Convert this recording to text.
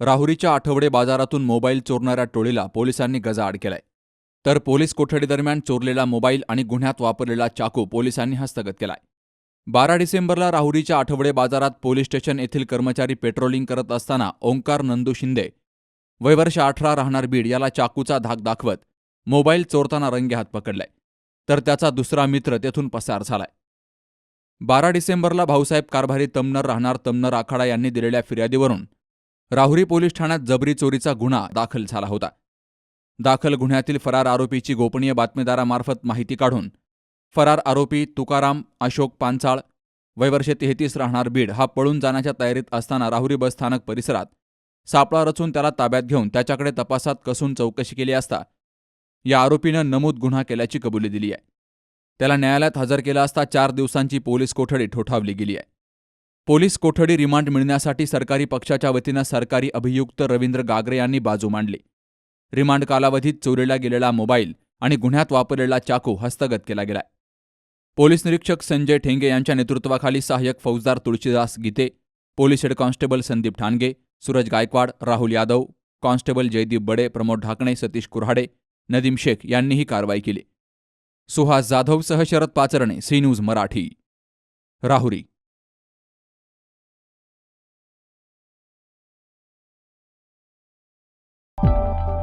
राहुरीच्या आठवडे बाजारातून मोबाईल चोरणाऱ्या टोळीला पोलिसांनी गजाआड केलाय. तर पोलीस कोठडीदरम्यान चोरलेला मोबाईल आणि गुन्ह्यात वापरलेला चाकू पोलिसांनी हस्तगत केलाय. बारा डिसेंबरला राहुरीच्या आठवडे बाजारात पोलीस स्टेशन येथील कर्मचारी पेट्रोलिंग करत असताना ओंकार नंदू शिंदे वयवर्ष अठरा राहणार बीड याला चाकूचा धाक दाखवत मोबाईल चोरताना रंगेहात पकडलाय. तर त्याचा दुसरा मित्र तेथून पसार झालाय. बारा डिसेंबरला भाऊसाहेब कारभारी तमनर राहणार तमनर आखाडा यांनी दिलेल्या फिर्यादीवरून राहुरी पोलीस ठाण्यात जबरी चोरीचा गुन्हा दाखल झाला होता. दाखल गुन्ह्यातील फरार आरोपीची गोपनीय बातमीदारामार्फत माहिती काढून फरार आरोपी तुकाराम अशोक पांचाळ वयवर्षे तेहतीस राहणार बीड हा पळून जाण्याच्या तयारीत असताना राहुरी बसस्थानक परिसरात सापळा रचून त्याला ताब्यात घेऊन त्याच्याकडे तपासात कसून चौकशी केली असता या आरोपीनं नमूद गुन्हा केल्याची कबुली दिली आहे. त्याला न्यायालयात हजर केला असता चार दिवसांची पोलीस कोठडी ठोठावली गेली आहे. पोलीस कोठडी रिमांड मिळण्यासाठी सरकारी पक्षाच्या वतीनं सरकारी अभियुक्त रवींद्र गागरे यांनी बाजू मांडली. रिमांड कालावधीत चोरीला गेलेला मोबाईल आणि गुन्ह्यात वापरलेला चाकू हस्तगत केला गेलाय. पोलीस निरीक्षक संजय ठेंगे यांच्या नेतृत्वाखाली सहाय्यक फौजदार Tulshidas Gite police head constable Sandeep Thange Suraj Gaikwad Rahul Yadav constable Jaydeep Bade Pramod Dhakane Satish Kurhade Nadeem Shaikh यांनी ही कारवाई केली. सुहास जाधव सह शरद पाचरणे सी न्यूज मराठी. राहुरी